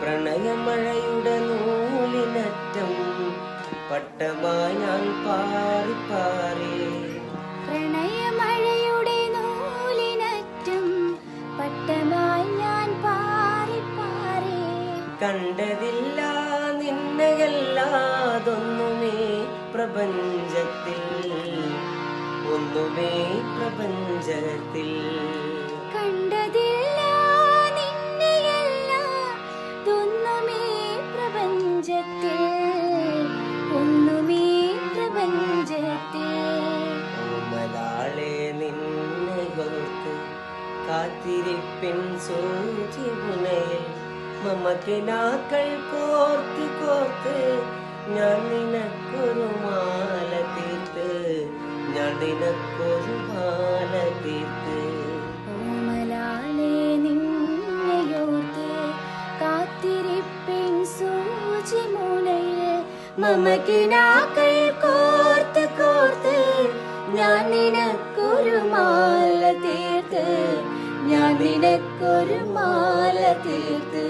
പ്രണയമഴയുടെ നൂലിനറ്റം പട്ടമായി ഞാൻ പാറി. കണ്ടതില്ല നിന്നയല്ലാതൊന്നുമേ പ്രപഞ്ചത്തിൽ. ഒന്നുമേ പ്രപഞ്ചത്തിൽ. കണ്ടതില്ല പ്രപഞ്ചത്തിൽ. ഒന്നുമേ പ്രപഞ്ചത്തിൽ. ഓമലാളെ നിന്നയോർത്ത് കാത്തിരിപ്പിൻ സൂചി മുനയിൽ മമക്കിനാക്കൾ കോർത്ത് കോർത്ത് ഞാൻ നിനക്കൊരു മാല തീർത്ത്. ഞാൻ നിനക്കൊരു മാല തീർത്ത്. മമകിനാക്കൾ കോർത്ത് കോർത്ത് ഞാൻ നിനക്കൊരു മാല തീർത്ത് നിനക്കൊരു മാല തീർത്ത്